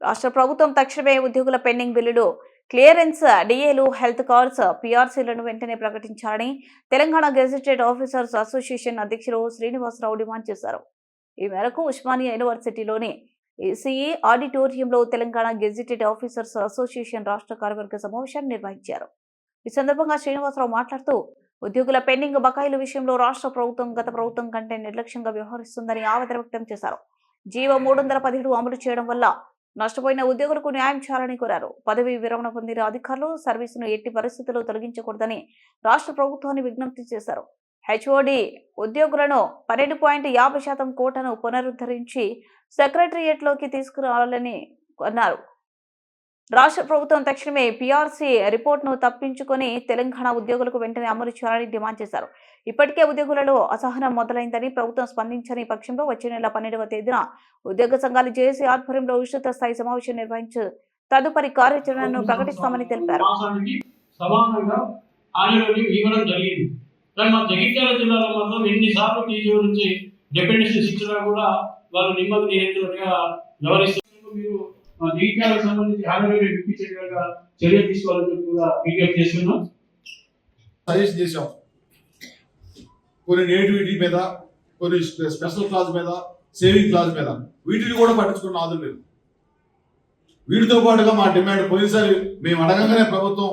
రాష్ట్ర ప్రభుత్వం తక్షణమే ఉద్యోగుల పెండింగ్ బిల్లులు క్లియరెన్స్ డిఏలు హెల్త్ కార్డ్స్ పీఆర్సీలను వెంటనే ప్రకటించాలని తెలంగాణ గెజిటెడ్ ఆఫీసర్స్ అసోసియేషన్ అధ్యక్షులు శ్రీనివాసరావు డిమాండ్ చేశారు. ఈ మేరకు ఉస్మానియా యూనివర్సిటీలోని ఈసీఈ ఆడిటోరియంలో తెలంగాణ గెజిటెడ్ ఆఫీసర్స్ అసోసియేషన్ రాష్ట్ర కార్యవర్గ సమావేశాన్ని నిర్వహించారు. ఈ సందర్భంగా శ్రీనివాసరావు మాట్లాడుతూ ఉద్యోగుల పెండింగ్ బకాయిల విషయంలో రాష్ట్ర ప్రభుత్వం గత ప్రభుత్వం కంటే నిర్లక్ష్యంగా వ్యవహరిస్తుందని ఆవేదన వ్యక్తం చేశారు. జీవో మూడు వందల పదిహేడు అమలు చేయడం వల్ల నష్టపోయిన ఉద్యోగులకు న్యాయం చేయాలని కోరారు. పదవి విరమణ పొందిన అధికారులు సర్వీసును ఎట్టి పరిస్థితుల్లో తొలగించకూడదని రాష్ట్ర ప్రభుత్వాన్ని విజ్ఞప్తి చేశారు. హెచ్ఓడి ఉద్యోగులను పన్నెండు పాయింట్ యాభై శాతం కోటను పునరుద్ధరించి సెక్రటరియట్లోకి తీసుకురావాలని అన్నారు. రాష్ట్ర ప్రభుత్వం తక్షణమే పీఆర్సీ రిపోర్ట్ను తప్పించుకొని తెలంగాణ ఉద్యోగులకు వెంటనే అమలు చేయాలని డిమాండ్ చేశారు. ఇప్పటికే ఉద్యోగులలో అసహనం మొదలైందని ప్రభుత్వం స్పందించని పక్షంలో వచ్చే నెల పన్నెండవ తేదీన ఉద్యోగ సంఘాలు జేఏసీ ఆధ్వర్యంలో విస్తృత స్థాయి సమావేశం నిర్వహించి తదుపరి కార్యాచరణను ప్రకటిస్తామని తెలిపారు. జగిత్యాల జిల్లాలో మాత్రం ఎన్నిసార్లు టీజీ కూడా నిమ్మకు మీరు జగిత్యాలకు సంబంధించి హామీలు ఇప్పించే విధంగా చర్య తీసుకోవాలని కూడా విజ్ఞప్తి చేస్తున్నాం. సజెస్ట్ చేశాం. కొన్ని నేటివిటీ మీద కొన్ని స్పెషల్ క్లాస్ మీద సేవింగ్ క్లాస్ మీద. వీటిని కూడా పట్టించుకున్న ఆదులు లేదు వీటితో పాటుగా మా డిమాండ్ పోయినసారి మేము అడగంగానే ప్రభుత్వం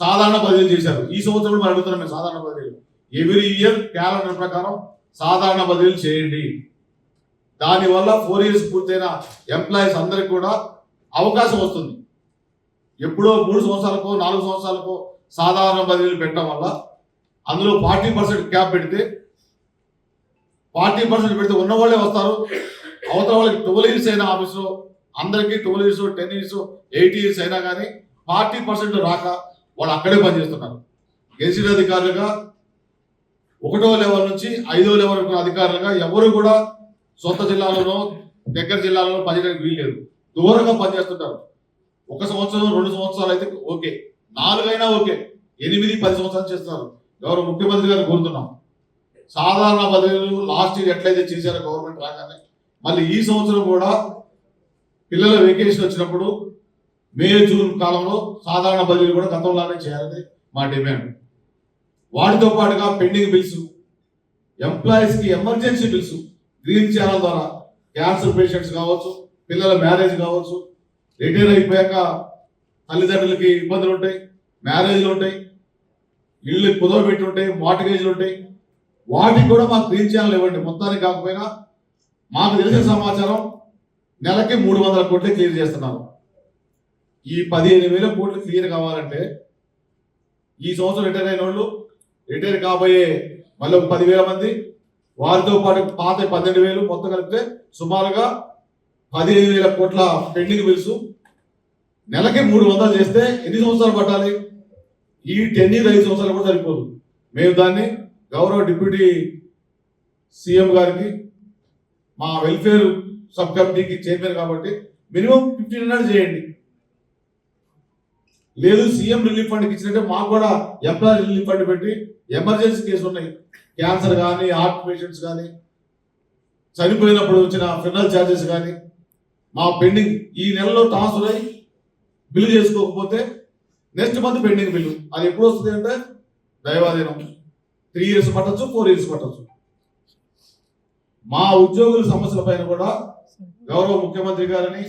సాధారణ బదిలీ చేశారు. ఈ సంవత్సరం కూడా అడుగుతున్నాం మేము సాధారణ బదిలీలు ఎవ్రీ ఇయర్ క్యాలెండర్ ప్రకారం సాధారణ బదిలీలు చేయండి. దానివల్ల ఫోర్ ఇయర్స్ పూర్తయిన ఎంప్లాయీస్ అందరికి కూడా అవకాశం వస్తుంది. ఎప్పుడో మూడు సంవత్సరాలకో నాలుగు సంవత్సరాలకో సాధారణ బదిలీలు పెట్టడం వల్ల అందులో ఫార్టీ పర్సెంట్ క్యాప్ పెడితే ఫార్టీ పర్సెంట్ పెడితే ఉన్న వాళ్ళే వస్తారు. అవతల వాళ్ళకి ట్వెల్వ్ ఇయర్స్ అయిన ఆఫీస్లో అందరికీ twelve years ten years eight years అయినా కానీ ఫార్టీ పర్సెంట్ రాక వాళ్ళు అక్కడే పనిచేస్తున్నారు. గెజిట్ అధికారులుగా ఒకటో లెవెల్ నుంచి ఐదో లెవెల్ అధికారులుగా ఎవరు కూడా సొంత జిల్లాలోనో దగ్గర జిల్లాలో పనిచేయడానికి వీల్లేదు. దూరంగా పనిచేస్తుంటారు ఒక సంవత్సరం రెండు సంవత్సరాలు అయితే ఓకే. నాలుగైనా ఓకే. ఎనిమిది పది సంవత్సరాలు చేస్తారు ఎవరు ముఖ్యమంత్రి గారు కోరుతున్నాం. సాధారణ బదిలీలు లాస్ట్ ఇయర్ ఎట్లయితే చేశారో గవర్నమెంట్ రాగానే మళ్ళీ ఈ సంవత్సరం కూడా పిల్లల వెకేషన్ వచ్చినప్పుడు మే జూన్ కాలంలో సాధారణ బదిలీలు కూడా గతంలోనే చేయాలని మా డిమాండ్. వాటితో పాటుగా పెండింగ్ బిల్స్ ఎంప్లాయీస్కి ఎమర్జెన్సీ బిల్స్ గ్రీన్ ఛానల్ ద్వారా క్యాన్సర్ పేషెంట్స్ కావచ్చు పిల్లల మ్యారేజ్ కావచ్చు రిటైర్ అయిపోయాక తల్లిదండ్రులకి ఇబ్బందులు ఉంటాయి మ్యారేజ్లు ఉంటాయి ఇల్లు కుదవబెట్టి ఉంటాయి మార్టిగేజ్లు ఉంటాయి. వాటికి కూడా మాకు గ్రీన్ ఛానల్ ఇవ్వండి. మొత్తానికి కాకపోయినా మాకు తెలిసిన సమాచారం నెలకి మూడు వందల కోట్లు క్లియర్ చేస్తున్నారు. ఈ పదిహేను వేల కోట్లు క్లియర్ కావాలంటే ఈ సంవత్సరం రిటైర్ అయిన వాళ్ళు రిటైర్ కాబోయే మళ్ళీ పదివేల మంది వారితో పాటు పాత పన్నెండు వేలు మొత్తం కలిపితే సుమారుగా పదిహేను వేల కోట్ల పెండింగ్ బిల్స్. నెలకి మూడు వందలు చేస్తే ఎన్ని సంవత్సరాలు పట్టాలి? ఈ టెన్ ఇయర్ ఐదు సంవత్సరాలు కూడా సరిపోదు. మేము దాన్ని గౌరవ డిప్యూటీ సీఎం గారికి మా వెల్ఫేర్ సబ్ కమిటీకి చైర్మన్ కాబట్టి మినిమం ఫిఫ్టీన్ హండ్రెడ్ చేయండి. లేదు సీఎం రిలీఫ్ ఫండ్కి ఇచ్చినట్టే మాకు కూడా ఎంప్లాయీ రిలీఫ్ ఫండ్ పెట్టి ఎమర్జెన్సీ కేసు ఉన్నాయి. క్యాన్సర్ కానీ హార్ట్ పేషెంట్స్ కానీ చనిపోయినప్పుడు వచ్చిన ఫినల్ ఛార్జెస్ కానీ మా పెండింగ్ ఈ నెలలో ట్రాన్స్ఫర్ అయ్యి బిల్లు చేసుకోకపోతే నెక్స్ట్ మంత్ పెండింగ్ బిల్లు. అది ఎప్పుడు వస్తుంది అంటే దైవాధీనం. త్రీ ఇయర్స్ పట్టచ్చు ఫోర్ ఇయర్స్ పట్టచ్చు. మా ఉద్యోగుల సమస్యల పైన కూడా గౌరవ ముఖ్యమంత్రి గారిని